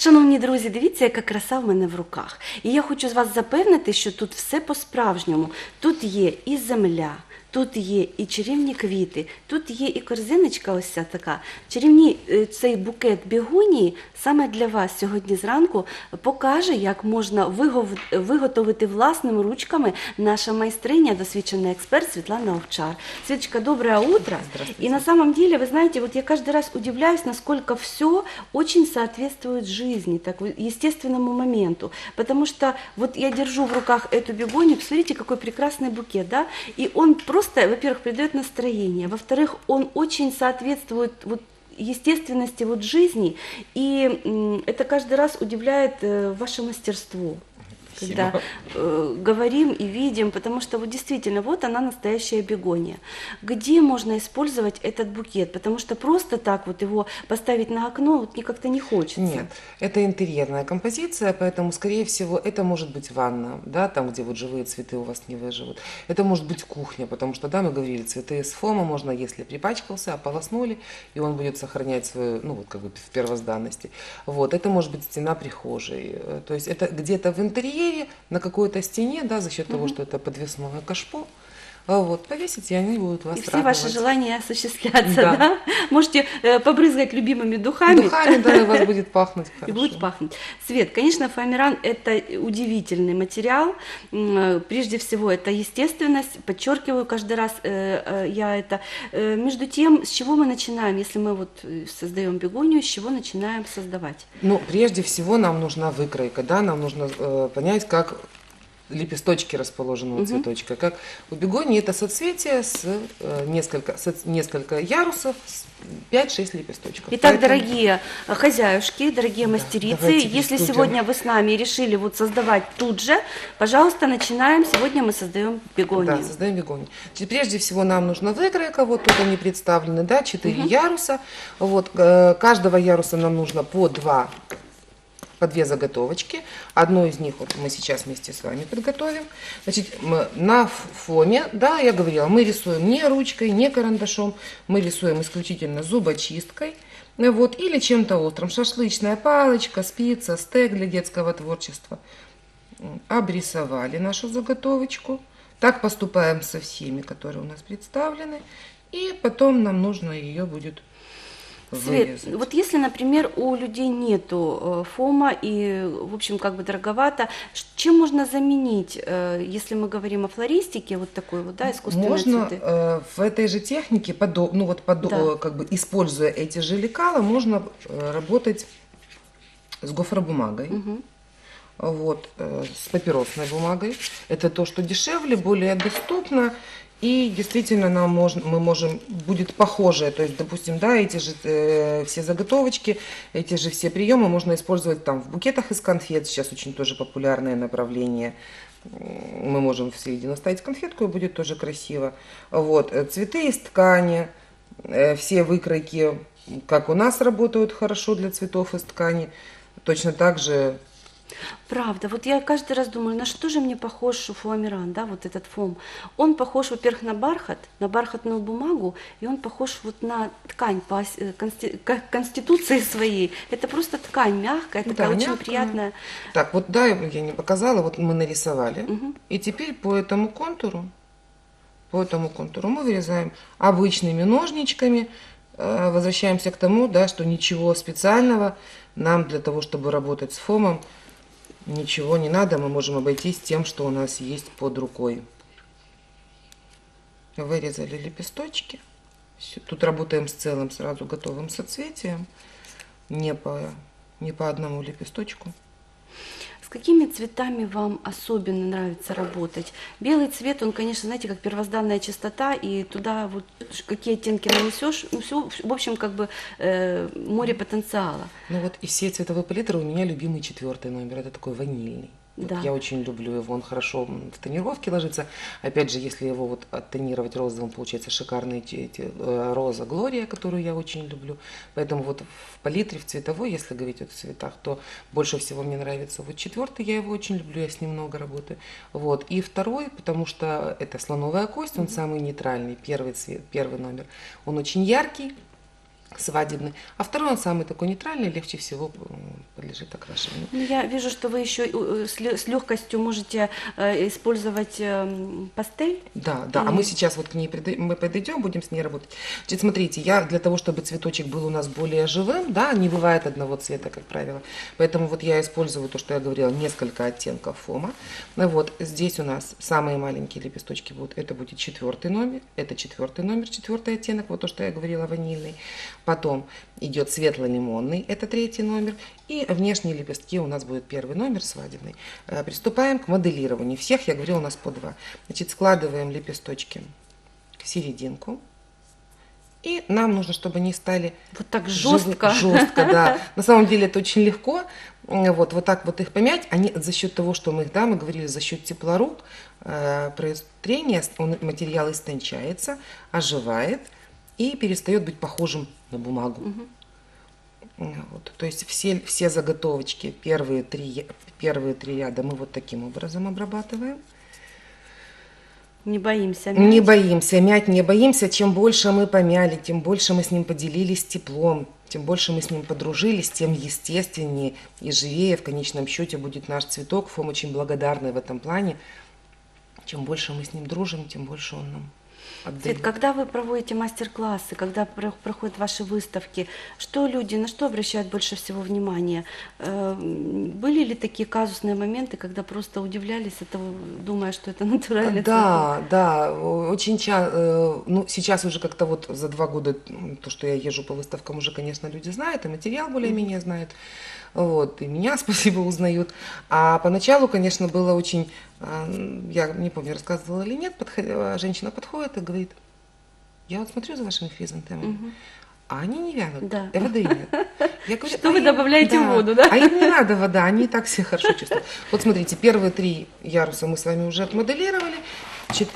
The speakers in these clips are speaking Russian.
Шановні друзі, дивіться, яка краса в мене в руках. І я хочу з вас запевнити, що тут все по-справжньому. Тут є і земля. Тут є і чарівні квіти, тут є і корзиночка, ось ця така. Чарівні е, цей букет бігунії саме для вас сьогодні зранку покаже, як можна вигов- виготовити власними ручками наша майстриня, досвідчений експерт Світлана Овчар. Світочка, доброе утро. Здравствуйте. И на самом деле, вы знаете, вот я каждый раз удивляюсь, насколько все очень соответствует жизни, так, вот, естественному моменту. Потому что вот я держу в руках эту бегонию, посмотрите, какой прекрасный букет, да, и он просто, во-первых, придает настроение, во-вторых, он очень соответствует вот естественности вот жизни, и это каждый раз удивляет э, ваше мастерство когда э, говорим и видим, потому что вот действительно, вот она настоящая бегония. Где можно использовать этот букет? Потому что просто так вот его поставить на окно вот как-то не хочется. Нет, это интерьерная композиция, поэтому, скорее всего, это может быть ванна, да, там, где вот живые цветы у вас не выживут. Это может быть кухня, потому что, да, мы говорили, цветы из фома можно, если припачкался, ополоснули, и он будет сохранять свою, ну, вот как бы в первозданности. Вот, это может быть стена прихожей. Э, То есть это где-то в интерьере, на какой-то стене, да, за счет того, что это подвесное кашпо, вот, повесите, и они будут вас И все радовать. ваши желания осуществятся, да? Да. Можете э, побрызгать любимыми духами. Духами, да, и у вас будет пахнуть И хорошо. будет пахнуть. Свет, конечно, фоамиран – это удивительный материал. Э, Прежде всего, это естественность. Подчеркиваю каждый раз э, э, я это. Э, Между тем, с чего мы начинаем, если мы вот создаем бегонию, с чего начинаем создавать? Ну, прежде всего нам нужна выкройка, да, нам нужно э, понять, как лепесточки расположены у цветочка. Как у бегонии это соцветие с э, несколько, соц- несколько ярусов, с 5-6 лепесточков. Итак, Поэтому- дорогие хозяюшки, дорогие Да, мастерицы, если приступим. сегодня вы с нами решили вот создавать тут же, пожалуйста, начинаем. Сегодня мы создаем бегонию. Да, создаем бегонию. Прежде всего нам нужна выкройка, вот тут они представлены, да, 4 яруса. Вот, э, каждого яруса нам нужно по 2 по две заготовочки. Одну из них вот мы сейчас вместе с вами подготовим. Значит, на фоне, да, я говорила, мы рисуем не ручкой, не карандашом, мы рисуем исключительно зубочисткой. Вот, или чем-то острым. Шашлычная палочка, спица, стек для детского творчества. Обрисовали нашу заготовочку. Так поступаем со всеми, которые у нас представлены. И потом нам нужно ее будет Свет, вырезать. вот если, например, у людей нету э, фома и, в общем, как бы дороговато, чем можно заменить, э, если мы говорим о флористике, вот такой вот, да, искусственные Можно цветы? э, в этой же технике, подо- ну вот подо- Да. как бы используя эти же лекала, можно работать с гофробумагой. Мгм. вот, с папиросной бумагой. Это то, что дешевле, более доступно. И действительно нам можно, мы можем, будет похожее, то есть, допустим, да, эти же э, все заготовочки, эти же все приемы можно использовать там в букетах из конфет, сейчас очень тоже популярное направление. Мы можем в середину ставить конфетку, и будет тоже красиво. Вот, э, цветы из ткани, э, все выкройки, как у нас работают хорошо для цветов из ткани, точно так же Правда, вот я каждый раз думаю, на что же мне похож фуамиран, да, вот этот фом. Он похож, во-первых, на бархат, на бархатную бумагу, и он похож вот на ткань по э, консти- ко- конституции своей. Это просто ткань мягкая, Да, такая очень мягкая. приятная. Так, вот да, я не показала, вот мы нарисовали. Мгм. И теперь по этому контуру, по этому контуру мы вырезаем обычными ножничками. Э, Возвращаемся к тому, да, что ничего специального нам для того, чтобы работать с фомом, ничего не надо. Мы можем обойтись тем, что у нас есть под рукой. Вырезали лепесточки. Тут работаем с целым сразу готовым соцветием. Не по, не по одному лепесточку. Какими цветами вам особенно нравится работать? Белый цвет, он, конечно, знаете, как первозданная чистота, и туда вот какие оттенки нанесешь, ну, все, в общем, как бы э, море потенциала. Ну вот из всей цветовой палитры у меня любимый четвертый номер. Это такой ванильный. Вот Да. Я очень люблю его, он хорошо в тонировке ложится. Опять же, если его вот оттонировать розовым, получается шикарные эти, эти, роза Глория, которую я очень люблю. Поэтому вот в палитре, в цветовой, если говорить о цветах, то больше всего мне нравится вот четвертый, я его очень люблю, я с ним много работаю. Вот. И второй, потому что это слоновая кость, он самый нейтральный, первый цвет, первый номер. Он очень яркий, свадебный. А второй он самый такой нейтральный, легче всего подлежит окрашиванию. Ну, я вижу, что вы еще э, с лё- с легкостью можете э, использовать эм, пастель. Да, да. А Мгм. мы сейчас вот к ней мы подойдем, будем с ней работать. Значит, смотрите, я для того, чтобы цветочек был у нас более живым, да, не бывает одного цвета, как правило. Поэтому вот я использую то, что я говорила, несколько оттенков фома. Ну вот здесь у нас самые маленькие лепесточки будут. Это будет четвертый номер, это четвертый номер, четвертый оттенок, вот то, что я говорила, ванильный. Потом идет светло-лимонный, это третий номер. И внешние лепестки у нас будет первый номер свадебный. Э, Приступаем к моделированию. Всех, я говорила, у нас по два. Значит, складываем лепесточки в серединку. И нам нужно, чтобы они стали Вот так жестко. Жестко, да. На самом деле это очень легко. М, Вот, вот так вот их помять. Они за счет того, что мы их, да, мы говорили, за счет тепла рук, э, при трении он, материал истончается, оживает и перестает быть похожим на бумагу. Вот, то есть все, все заготовочки, первые три, первые три ряда мы вот таким образом обрабатываем. Не боимся. Не мять. боимся, мять не боимся. Чем больше мы помяли, тем больше мы с ним поделились теплом, тем больше мы с ним подружились, тем естественнее и живее в конечном счете будет наш цветок. Фом очень благодарный в этом плане. Чем больше мы с ним дружим, тем больше он нам отдает. Свет, когда вы проводите мастер-классы, когда про- проходят ваши выставки, что люди, на что обращают больше всего внимания? Э, м, Были ли такие казусные моменты, когда просто удивлялись этого, думая, что это натуральный цветок? Да, да, о- очень часто, ну, сейчас уже как-то вот за два года, то, что я езжу по выставкам, уже, конечно, люди знают, и материал более-менее знают, вот, и меня, спасибо, узнают. А поначалу, конечно, было очень, а, я не помню, рассказывала или нет, подход- женщина подходит и говорит, я вот смотрю за вашими хризантемами, Мгм. а они не вянут, Да. и воды нет. Я говорю, Что «А вы им- добавляете в воду, да? А им не надо вода, они и так все хорошо чувствуют. Вот смотрите, первые три яруса мы с вами уже отмоделировали.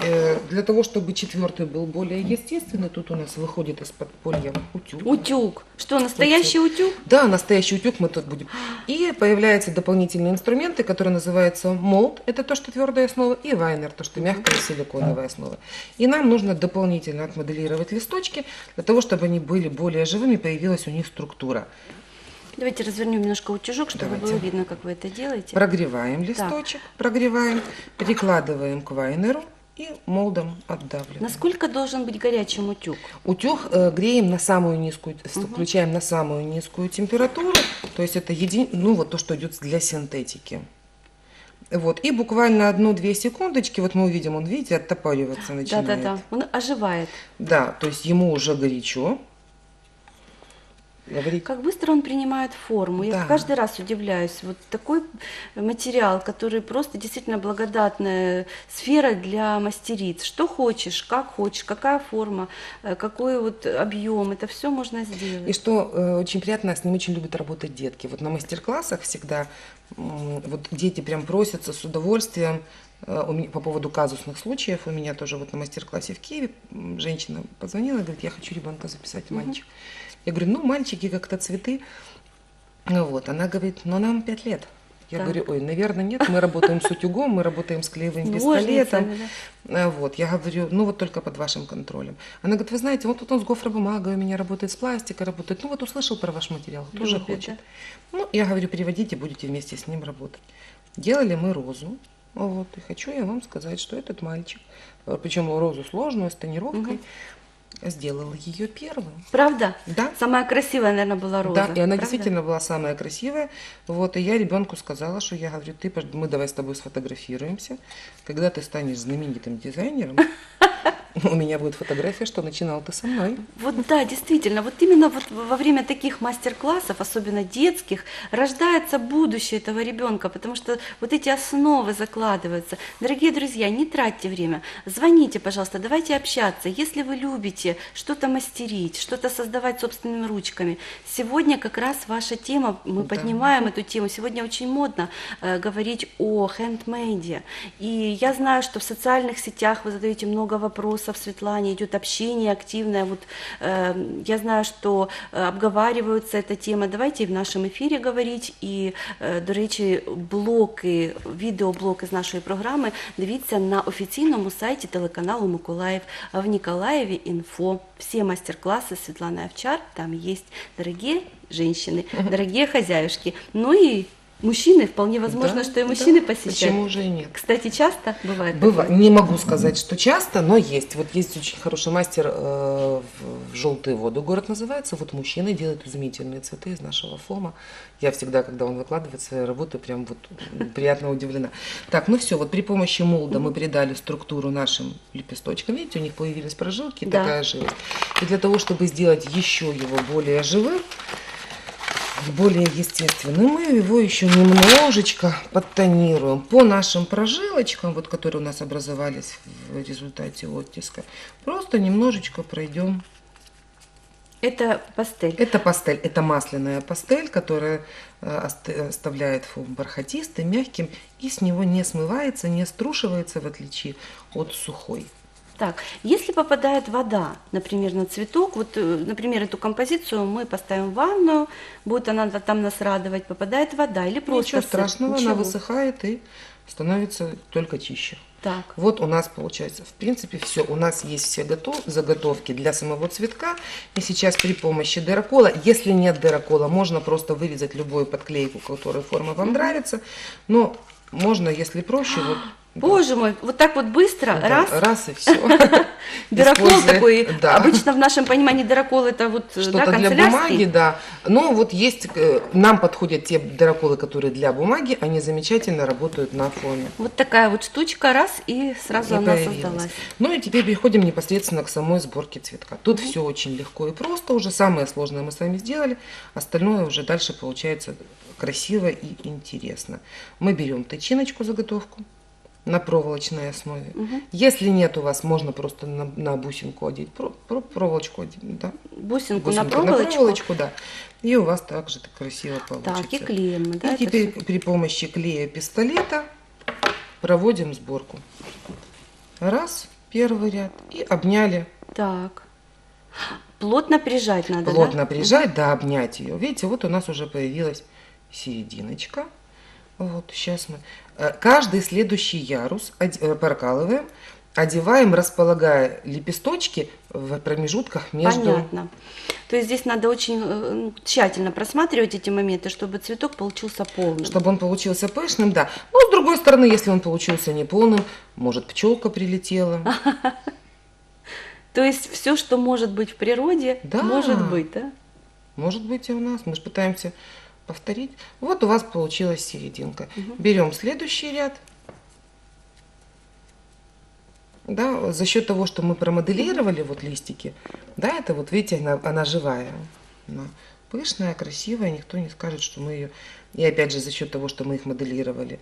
Э, Для того, чтобы четвертый был более естественный, тут у нас выходит из подполья утюг. Утюг. Что, настоящий утюг? Да, настоящий утюг мы тут будем. И появляются дополнительные инструменты, которые называются молд, это то, что твердая основа, и вайнер, то, что мягкая силиконовая основа. И нам нужно дополнительно отмоделировать листочки, для того, чтобы они были более живыми, появилась у них структура. Давайте развернем немножко утюжок, чтобы Давайте. было видно, как вы это делаете. Прогреваем листочек, прогреваем, прикладываем к вайнеру и молдом отдавливаем. Насколько должен быть горячим утюг? Утюг э, греем на самую низкую, с- включаем на самую низкую температуру, то есть это еди, ну вот то, что идет для синтетики. Вот, и буквально одну-две секундочки, вот мы увидим, он, видите, оттопориваться начинает. Да-да-да, он оживает. Да, то есть ему уже горячо. Говорить Как быстро он принимает форму. Я Да. каждый раз удивляюсь. Вот такой материал, который просто действительно благодатная сфера для мастериц. Что хочешь, как хочешь, какая форма, э, какой вот объем, это все можно сделать. И что э, очень приятно, с ним очень любят работать детки. Вот на мастер-классах всегда вот дети прям просятся с удовольствием. Э, по поводу казусных случаев, у меня тоже вот на мастер-классе в Киеве женщина позвонила и говорит, я хочу ребенка записать, мальчик. Я говорю, ну, мальчики как-то цветы. Ну Вот, она говорит, но нам пять лет. Я Так. говорю, ой, наверное, нет, мы работаем с утюгом, мы работаем с клеевым пистолетом. Да. А, Вот, я говорю, ну вот только под вашим контролем. Она говорит, вы знаете, вот тут он с гофробумагой у меня работает, с пластикой работает. Ну вот услышал про ваш материал, тоже Любит, хочет. Ну, я говорю, переводите, будете вместе с ним работать. Делали мы розу. Вот, и хочу я вам сказать, что этот мальчик, э, причем розу сложную, с тонировкой, сделал ее первым. Правда? Да. Самая красивая, наверное, была роза. Да, и она правда? действительно была самая красивая. Вот, и я ребенку сказала, что я говорю, ты, мы давай с тобой сфотографируемся. Когда ты станешь знаменитым дизайнером, у меня будет фотография, что начинал ты со мной. Вот да, действительно, вот именно вот во время таких мастер-классов, особенно детских, рождается будущее этого ребенка, потому что вот эти основы закладываются. Дорогие друзья, не тратьте время, звоните, пожалуйста, давайте общаться. Если вы любите что-то мастерить, что-то создавать собственными ручками, сегодня как раз ваша тема, мы Да. поднимаем эту тему. Сегодня очень модно э, говорить о хендмейде. И я знаю, что в социальных сетях вы задаете много вопросов, вопросов Светлане, идет общение активное. Вот э, я знаю, что э, обговариваются эта тема. Давайте в нашем ефірі говорити. І, е, до речі, блоки, відеоблок із нашої програми дивіться на офіційному сайті телеканалу Миколаїв А в Николаеве инфо. Все мастер-классы Светланы Овчар там есть. Дорогие женщины, дорогие хозяюшки. Ну и мужчины, вполне возможно, Да, что и да, мужчины посещают. Почему же и нет? Кстати, часто бывает? Быва-? Не могу сказать, что часто, но есть. Вот есть очень хороший мастер э, в, в «Желтую воду» город называется. Вот мужчины делают изумительные цветы из нашего фома. Я всегда, когда он выкладывает свои работы, прям вот приятно удивлена. Так, ну все, вот при помощи молда мы придали структуру нашим лепесточкам. Видите, у них появились прожилки, Да. такая живость. И для того, чтобы сделать еще его более живым, более естественным, мы его еще немножечко подтонируем по нашим прожилочкам, вот которые у нас образовались в результате оттиска. Просто немножечко пройдем. Это пастель. Это пастель, это масляная пастель, которая э, ост- оставляет фон бархатистым, мягким и с него не смывается, не струшивается в отличие от сухой. Так, если попадает вода, например, на цветок, вот, э, например, эту композицию мы поставим в ванную, будет она там нас радовать, попадает вода или просто Ничего страшного, она Ничего. высыхает и становится только чище. Так, Вот у нас получается, в принципе, все. У нас есть все готов, заготовки для самого цветка. И сейчас при помощи дырокола, если нет дырокола, можно просто вырезать любую подклейку, которая форма вам нравится. Но можно, если проще, вот. Боже мой, вот так вот быстро, Да, раз, раз и все. дырокол такой, Да. обычно в нашем понимании дырокол это вот, э, да, Что-то для канцелярский. бумаги, да. Но вот есть, э, нам подходят те дыроколы, которые для бумаги, они замечательно работают на фоне. Вот такая вот штучка, раз, и сразу И она появилась. создалась. Ну и теперь переходим непосредственно к самой сборке цветка. Тут все очень легко и просто. Уже самое сложное мы с вами сделали. Остальное уже дальше получается красиво и интересно. Мы берем тычиночку заготовку на проволочной основе. Мгм. Если нет у вас, можно просто на, на бусинку одеть. Про- про- проволочку одеть, да. Бусинку на Бусинку проволочку. да. И у вас также так красиво получится. Так, и клеим мы, да, И теперь всё? при помощи клея пистолета проводим сборку. Раз, первый ряд. И обняли. Так. Плотно прижать надо, Плотно да? прижать, да, обнять ее. Видите, вот у нас уже появилась серединочка. Вот, сейчас мы... э, Каждый следующий ярус э, прокалываем, одеваем, располагая лепесточки в промежутках между... Понятно. То есть здесь надо очень э, ну, тщательно просматривать эти моменты, чтобы цветок получился полным. Чтобы он получился пышным, да. Но с другой стороны, если он получился неполным, может пчелка прилетела. То есть все, что может быть в природе, Да. может быть, да? Может быть и у нас. Мы же пытаемся повторить. Вот у вас получилась серединка. Берем следующий ряд. Да, за счет того, что мы промоделировали вот листики, да, это вот, видите, она, она живая. Она пышная, красивая, никто не скажет, что мы ее... И опять же, за счет того, что мы их моделировали,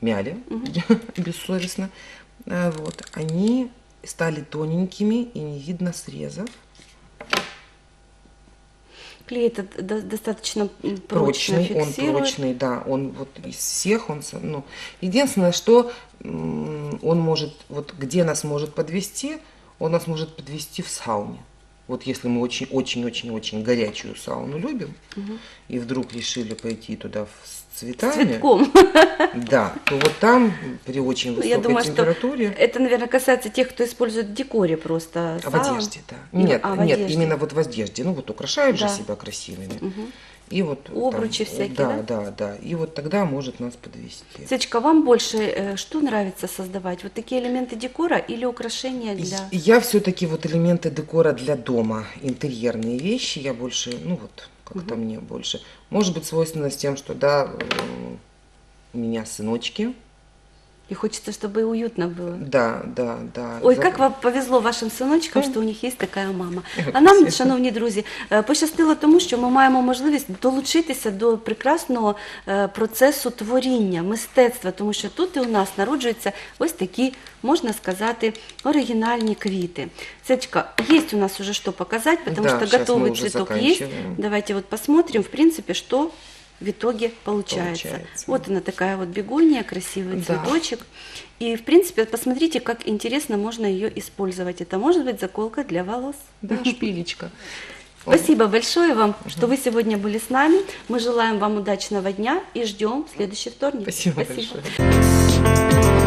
мяли бессовестно, а, вот, они стали тоненькими и не видно срезов. Клей этот до- достаточно прочно прочный, он фиксирует. прочный, да, он вот из всех, он, ну, единственное, что он может, вот где нас может подвести, он нас может подвести в сауне. Вот если мы очень-очень-очень-очень горячую сауну любим, и вдруг решили пойти туда в- с С цветами, цветком. да, то вот там при очень Ну, высокой Я думаю, что температуре это, наверное, касается тех, кто использует в декоре просто. А в одежде, да. Нет, а, нет, одежде. именно вот в одежде. Ну вот украшают Да. же себя красивыми. Мгм. И вот Обручи там, всякие, да? да? Да, да, И вот тогда может нас подвести. Светочка, вам больше э, что нравится создавать? Вот такие элементы декора или украшения для... И Я все-таки вот элементы декора для дома, интерьерные вещи, я больше, ну вот, как-то мне больше. Может быть, свойственно с тем, что, да, э, у меня сыночки, И хочется, чтобы и уютно было. да, да, да. Ой, За- как вам повезло вашим синочкам, що у них є така мама. Ой, А нам, спасибо. шановні друзі, е, пощастило тому, що ми маємо можливість долучитися до прекрасного е, процесу творіння, мистецтва, тому що тут і у нас народжуються ось такі, можна сказати, оригінальні квіти. Сечка, есть у нас уже что показать, потому Да, что щас мы готовый уже цветок есть. заканчиваем. Давайте вот посмотрим, в принципе, что в итоге получается. Получается. Вот она такая вот бегония, красивый Да. цветочек. И, в принципе, посмотрите, как интересно можно ее использовать. Это может быть заколка для волос. Да, шпилечка. Спасибо большое вам, что вы сегодня были с нами. Мы желаем вам удачного дня и ждем следующий вторник. Спасибо большое.